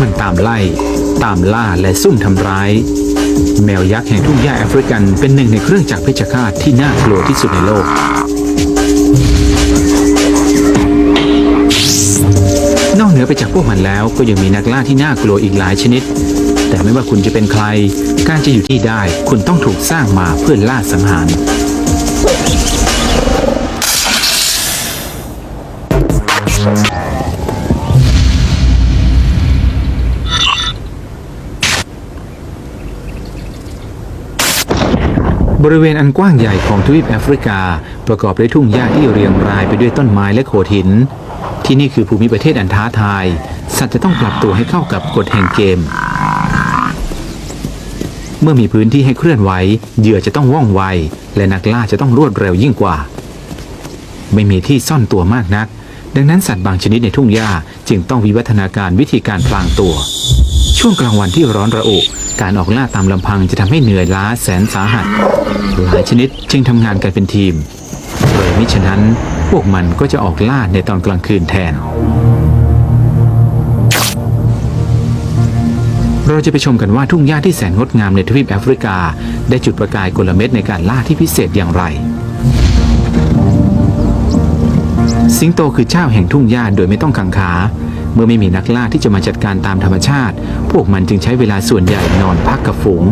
มันตามไล่ ตามล่าและซุ่มทำร้าย แมวยักษ์แห่งทุ่งหญ้าแอฟริกันเป็นหนึ่งในเครื่องจักรเพชฌฆาตที่น่ากลัวที่สุดในโลกนอกเหนือไปจากพวกมันแล้วก็ยังมีนักล่าที่น่ากลัวอีกหลายชนิด แต่ไม่ว่าคุณจะเป็นใคร การจะอยู่ที่ได้คุณต้องถูกสร้างมาเพื่อล่าสังหาร บริเวณอันกว้างใหญ่ของทวีปแอฟริกา ประกอบด้วยทุ่งหญ้าที่เรียงรายไปด้วยต้นไม้และโขดหิน ที่นี่คือภูมิประเทศอันท้าทาย สัตว์จะต้องปรับตัวให้เข้ากับกฎแห่งเกม เมื่อมีพื้นที่ให้เคลื่อนไหวเหยื่อจะต้องว่องไว และนักล่าจะต้องรวดเร็วยิ่งกว่า ไม่มีที่ซ่อนตัวมากนัก ดังนั้นสัตว์บางชนิดในทุ่งหญ้าจึงต้องวิวัฒนาการวิธีการพลางตัว ช่วงกลางวันที่ร้อนระอุ การออกล่าตามลำพังจะทำให้เหนื่อยล้าแสนสาหัส หลายชนิดจึงทำงานกันเป็นทีมโดยมิฉะนั้นพวกมันก็จะออกล่าในตอนกลางคืนแทน เราจะไปชมกันว่าทุ่งหญ้าที่แสนงดงามในทวีปแอฟริกา ได้จุดประกายกลเม็ดในการล่าที่พิเศษอย่างไร สิงโตคือเจ้าแห่งทุ่งหญ้าโดยไม่ต้องกังขา เมื่อไม่มีนักล่าที่จะมาจัดการตามธรรมชาติ พวกมันจึงใช้เวลาส่วนใหญ่นอนพักกับฝูง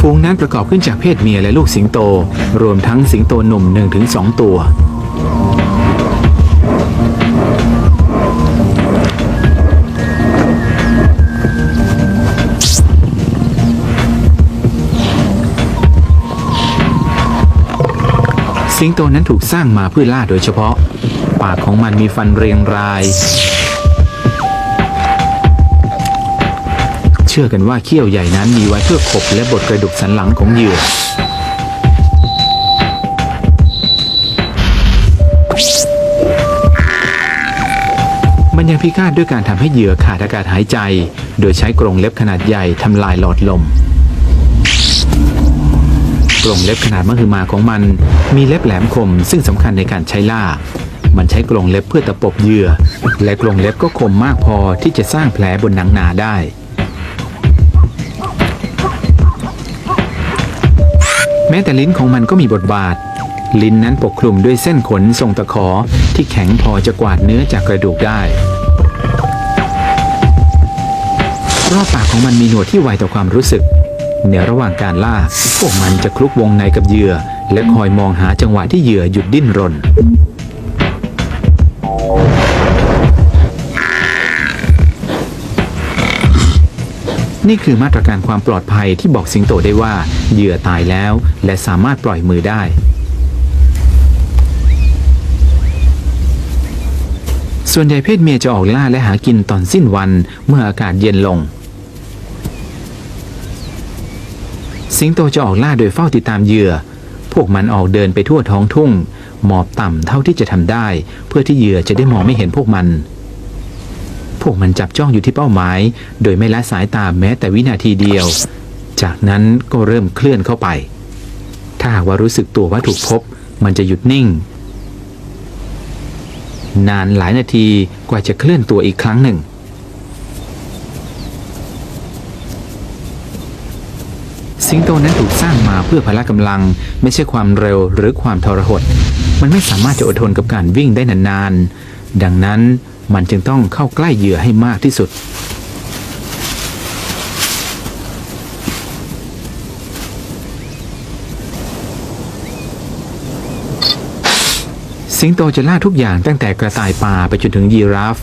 ฝูงนั้นประกอบขึ้นจากเพศเมียและลูกสิงโต รวมทั้งสิงโตหนุ่ม1-2 ตัว สิงโตนั้นถูกสร้างมาเพื่อล่าโดยเฉพาะ ปากของมันมีฟันเรียงราย เชื่อกันว่าเขี้ยวใหญ่นั้นมีไว้เพื่อขบและบดกระดูกสันหลังของเหยื่อมันยังพิฆาตด้วยการทำให้เหยื่อขาดอากาศหายใจ โดยใช้กรงเล็บขนาดใหญ่ทำลายหลอดลม กรงเล็บขนาดมหึมาของมัน มีเล็บแหลมคม ซึ่งสำคัญในการใช้ล่า มันใช้กรงเล็บเพื่อตะปบเหยื่อ และกรงเล็บก็คมมากพอที่จะสร้างแผลบนหนังหนาได้ แม้แต่ลิ้นของมันก็มีบทบาท ลิ้นนั้นปกคลุมด้วยเส้นขนทรงตะขอที่แข็งพอจะกวาดเนื้อจากกระดูกได้รอบปากของมันมีหนวดที่ไวต่อความรู้สึก ในระหว่างการล่า พวกมันจะคลุกวงในกับเหยื่อ และคอยมองหาจังหวะที่เหยื่อหยุดดิ้นรน นี่คือมาตรการความปลอดภัยที่บอกสิงโตได้ว่าเหยื่อตายแล้วและสามารถปล่อยมือได้ส่วนใหญ่เพศเมียจะออกล่าและหากินตอนสิ้นวันเมื่ออากาศเย็นลง สิงโตจะออกล่าโดยเฝ้าติดตามเหยื่อ พวกมันออกเดินไปทั่วท้องทุ่ง หมอบต่ำเท่าที่จะทำได้ เพื่อที่เหยื่อจะได้มองไม่เห็นพวกมัน พวกมันจับจ้องอยู่ที่เป้าหมาย โดยไม่ละสายตาแม้แต่วินาทีเดียว จากนั้นก็เริ่มเคลื่อนเข้าไป ถ้าหากว่ารู้สึกตัวว่าถูกพบ มันจะหยุดนิ่ง นานหลายนาทีกว่าจะเคลื่อนตัวอีกครั้งหนึ่ง สิงโตนั้นถูกสร้างมาเพื่อพละกำลัง ไม่ใช่ความเร็วหรือความทรหด มันไม่สามารถจะอดทนกับการวิ่งได้นานๆ ดังนั้นมันจึงต้องเข้าใกล้เหยื่อให้มากที่สุด สิงโตจะล่าทุกอย่างตั้งแต่กระต่ายป่าไปจนถึงยีราฟ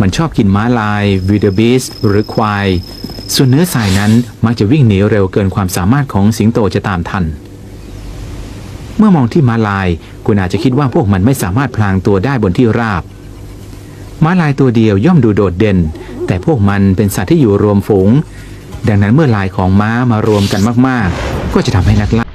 มันชอบกินม้าลายวีเดอร์บีสหรือควาย ส่วนเนื้อสายนั้นมักจะวิ่งหนีเร็วเกินความสามารถของสิงโตจะตามทัน เมื่อมองที่ม้าลาย คุณอาจจะคิดว่าพวกมันไม่สามารถพลางตัวได้บนที่ราบม้าลายตัวเดียวย่อมดูโดดเด่น แต่พวกมันเป็นสัตว์ที่อยู่รวมฝูง ดังนั้นเมื่อลายของม้ามารวมกันมาก ๆ ก็จะทำให้นักล่า